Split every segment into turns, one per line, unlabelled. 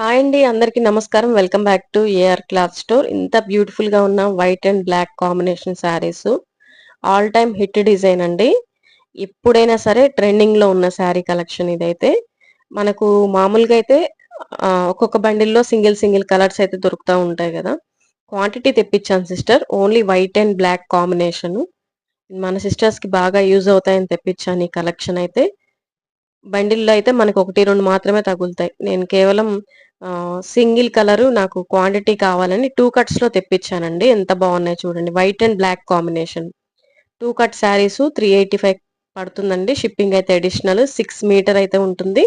Hi అండి అందరికీ నమస్కారం. Welcome back to AR cloth store. ఇంత బ్యూటిఫుల్గా ఉన్న white and black combination saris all time hit design అండి. ఎప్పుడైనా సరే ట్రెండింగ్లో ఉన్న శారీ కలెక్షన్ ఇదైతే. మనకు మామూలుగా అయితే ఒక్కొక్క బండిల్లో సింగిల్ సింగిల్ కలర్స్ అయితే దొరుకుతూ ఉంటాయి కదా. క్వాంటిటీ తెప్పించాను sister only white and black combination మన సిస్టర్స్కి బాగా యూజ్ అవుతాయని తెప్పించాను ఈ కలెక్షన్ అయితే. బండిల్లో అయితే మనకు ఒకటి రెండు మాత్రమే తగులుతాయి. నేను కేవలం సింగిల్ కలరు నాకు క్వాంటిటీ కావాలని టూ కట్స్లో తెప్పించానండి. ఎంత బాగున్నాయి చూడండి. White and black combination. Two cut saris three eighty five పడుతుందండి. షిప్పింగ్ అయితే అడిషనల్. సిక్స్ మీటర్ అయితే ఉంటుంది.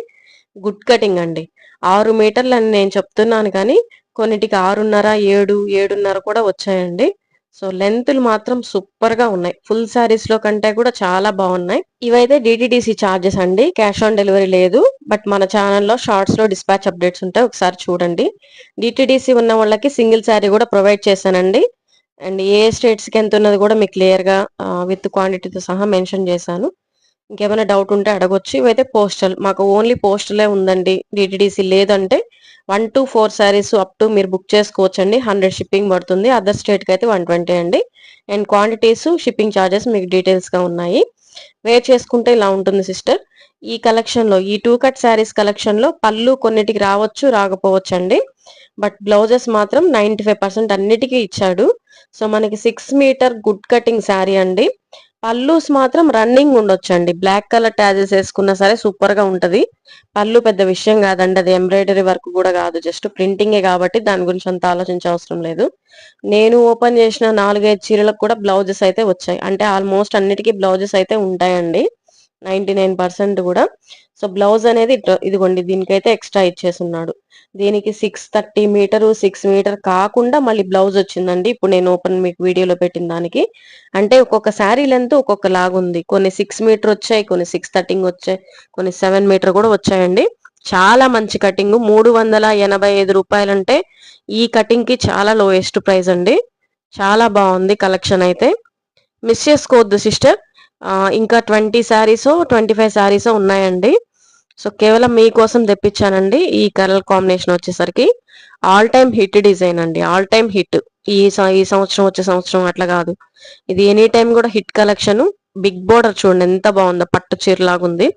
గుడ్ కటింగ్ అండి. ఆరు మీటర్లు అని నేను చెప్తున్నాను కానీ కొన్నిటికి ఆరున్నర ఏడు ఏడున్నర కూడా వచ్చాయండి. సో లెంత్లు మాత్రం సూపర్గా ఉన్నాయి. ఫుల్ సారీస్లో కంటే కూడా చాలా బాగున్నాయి. ఇవైతే డిటిడిసి చార్జెస్ అండి. క్యాష్ ఆన్ డెలివరీ లేదు. బట్ మన ఛానల్లో షార్ట్స్లో డిస్పాచ్ అప్డేట్స్ ఉంటాయి. ఒకసారి చూడండి. డిటిడిసి ఉన్న వాళ్ళకి సింగిల్ శారీ కూడా ప్రొవైడ్ చేశానండి. అండ్ ఏ స్టేట్స్కి ఎంత ఉన్నది కూడా మీకు క్లియర్గా విత్ క్వాంటిటీతో సహా మెన్షన్ చేశాను. ఇంకేమైనా డౌట్ ఉంటే అడగొచ్చు. ఇవైతే పోస్టల్ మాకు ఓన్లీ పోస్టలే ఉందండి. డిటిడిసి లేదంటే one two four saris up to మీరు బుక్ చేసుకోవచ్చు అండి హండ్రెడ్ షిప్పింగ్ పడుతుంది. అదర్ స్టేట్కి అయితే వన్ ట్వంటీ అండి. అండ్ క్వాంటిటీస్ షిప్పింగ్ ఛార్జెస్ మీకు డీటెయిల్స్గా ఉన్నాయి. వేర్ చేసుకుంటే ఇలా ఉంటుంది సిస్టర్ ఈ కలెక్షన్లో ఈ టూ కట్ శారీస్ కలెక్షన్లో పళ్ళు కొన్నిటికి రావచ్చు రాకపోవచ్చు అండి బట్ బ్లౌజెస్ మాత్రం నైంటీ ఫైవ్ పర్సెంట్ అన్నిటికీ ఇచ్చాడు. సో మనకి six metre good cutting sari అండి. పల్లూస్ మాత్రం రన్నింగ్ ఉండొచ్చండి. బ్లాక్ కలర్ ట్యాజెస్ వేసుకున్నా సరే సూపర్గా ఉంటది. పళ్ళు పెద్ద విషయం కాదండి. అది ఎంబ్రాయిడరీ వర్క్ కూడా కాదు. జస్ట్ ప్రింటింగే కాబట్టి దాని గురించి అంత ఆలోచించే అవసరం లేదు. నేను ఓపెన్ చేసిన నాలుగైదు చీరలకు కూడా బ్లౌజెస్ అయితే వచ్చాయి. అంటే ఆల్మోస్ట్ అన్నిటికీ బ్లౌజెస్ అయితే ఉంటాయండి. నైన్టీ నైన్ పర్సెంట్ కూడా. సో బ్లౌజ్ అనేది ఇదిగోండి దీనికైతే ఎక్స్ట్రా ఇచ్చేసున్నాడు. దీనికి six thirty metre six metre కాకుండా మళ్ళీ బ్లౌజ్ వచ్చిందండి. ఇప్పుడు నేను ఓపెన్ మీకు వీడియోలో పెట్టిన దానికి. అంటే ఒక్కొక్క శారీ లెంత్ ఒక్కొక్క లాగుంది కొన్ని సిక్స్ మీటర్ వచ్చాయి కొన్ని సిక్స్ థర్టీంగ్ వచ్చాయి కొన్ని సెవెన్ మీటర్ కూడా వచ్చాయండి. చాలా మంచి కటింగ్. మూడు వందల ఎనభై ఐదు రూపాయలంటే ఈ కటింగ్కి చాలా లోయెస్ట్ ప్రైస్ అండి. చాలా బాగుంది కలెక్షన్ అయితే. మిస్ చేసుకోవద్దు సిస్టర్. ఇంకా twenty saris twenty five saris ఉన్నాయండి. సో కేవలం మీకోసం తెప్పించానండి. ఈ కలర్ కాంబినేషన్ వచ్చేసరికి ఆల్ టైమ్ హిట్ డిజైన్ అండి. All time hit. ఈ ఈ సంవత్సరం వచ్చే సంవత్సరం అట్లా కాదు. ఇది ఎనీ టైం కూడా హిట్ కలెక్షన్. బిగ్ బోర్డర్ చూడండి ఎంత బాగుందో. పట్టు చీర లాగుంది.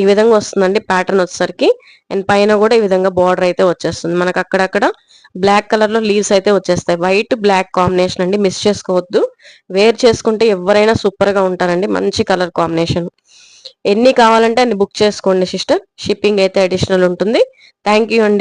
ఈ విధంగా వస్తుందండి ప్యాటర్న్ వచ్చేసరికి. అండ్ పైన కూడా ఈ విధంగా బార్డర్ అయితే వచ్చేస్తుంది. మనకు అక్కడక్కడ బ్లాక్ కలర్లో లీవ్స్ అయితే వచ్చేస్తాయి. వైట్ బ్లాక్ కాంబినేషన్ అండి. మిస్ చేసుకోవద్దు. వేర్ చేసుకుంటే ఎవరైనా సూపర్గా ఉంటారండి. మంచి కలర్ కాంబినేషన్ ఎన్ని కావాలంటే అన్ని బుక్ చేసుకోండి సిస్టర్ షిప్పింగ్ అయితే అడిషనల్ ఉంటుంది. థ్యాంక్ యూ అండి.